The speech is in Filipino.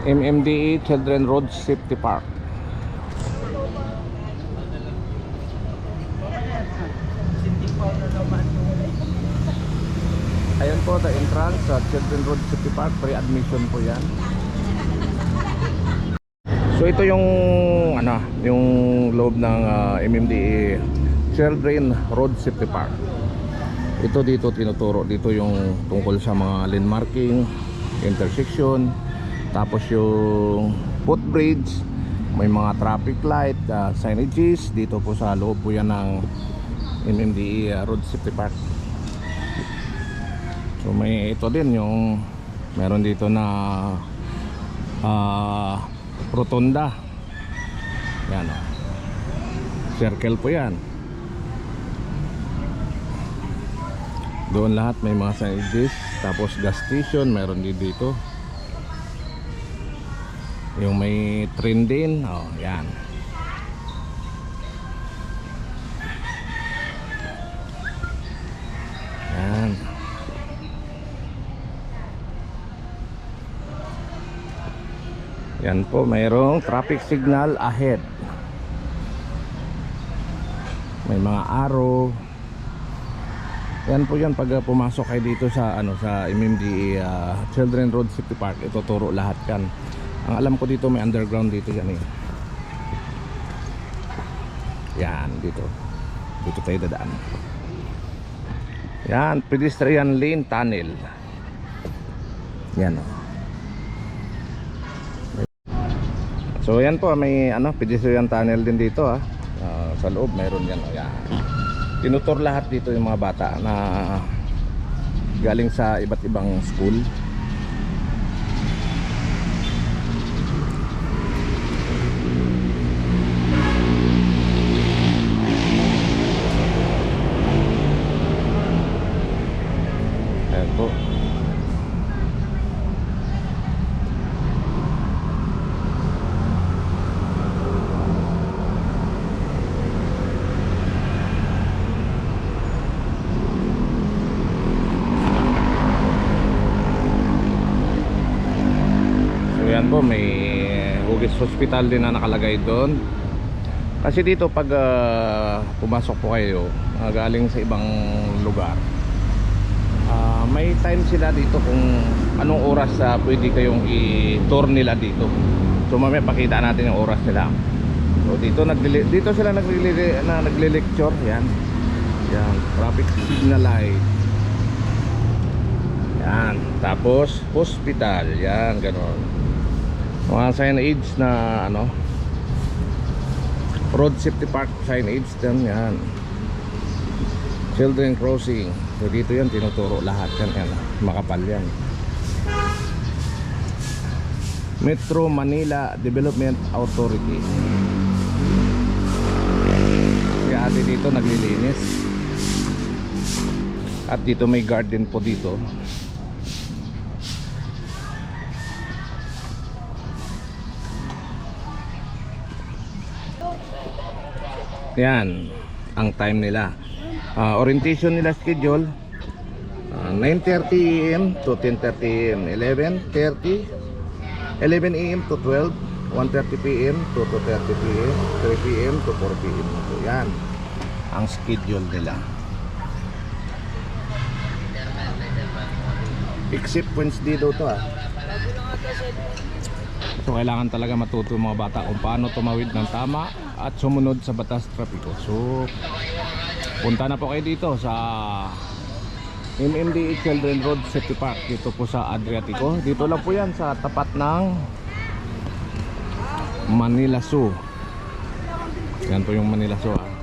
MMDA E Children Road Safety Park. Ayan po, the entrance sa Children Road Safety Park. Pre-admission po yan. So ito yung ano, yung loob ng ah, MMDA Children Road Safety Park. Ito dito tinuturo dito yung tungkol sa mga lane marking, intersection, tapos yung footbridge, may mga traffic light, ah, signages dito po sa loob po yan ng MMDA ah, Road Safety Park. So may ito din yung meron dito na ah rotonda. Yan o. Circle po yan. Doon lahat may mga signages. Tapos gas station meron din dito. Yung may train din. Oh, yan. Yan. Yan po, mayroong traffic signal ahead. May mga arrow. Yan po yan pag uh, pumasok kayo dito sa ano sa MMDA uh, Children Road City Park, ituturo lahat yan. Ang alam ko dito may underground dito yan eh. Yan dito. Dito tayo dadaan. Yan, pedestrian lane tunnel. Yan oh. So yan po may ano pedestrian tunnel din dito. Ah, sa loob mayroon yan. Oh, yan. Tinutor lahat dito yung mga bata na galing sa iba't ibang school. Ayan po. So yan po may Hugis Hospital din na nakalagay doon. Kasi dito pag ah, pumasok po kayo ah, galing sa ibang lugar. ah, may time sila dito kung anong oras sa pwede kayong i-tour nila dito. So mamaya pakita natin yung oras nila. So dito nagle dito sila nagle na nagle-lecture yan. Yan, traffic signal light. Yan, tapos hospital, yan ganon. Mga signage na ano Road safety park signage din yan. Children crossing. So dito yan tinuturo lahat yan, yan. Makapal yan. Metro Manila Development Authority. Si ate dito naglilinis. At dito may garden po dito. Yan ang time nila. Ah, orientation nila schedule ah, 9:30 AM to 10:30 AM, 11:30 11 AM to 12, 1:30 PM to 2:30 PM, 3 PM to 4 PM. So yan ang schedule nila. Except Wednesday daw to ah. So kailangan talaga matuto mga bata kung paano tumawid ng tama at sumunod sa batas trapiko. So punta na po kayo dito sa MMDA Children Road City Park dito po sa Adriatico. Dito lang po yan sa tapat ng Manila Zoo. Yan po yung Manila Zoo ah.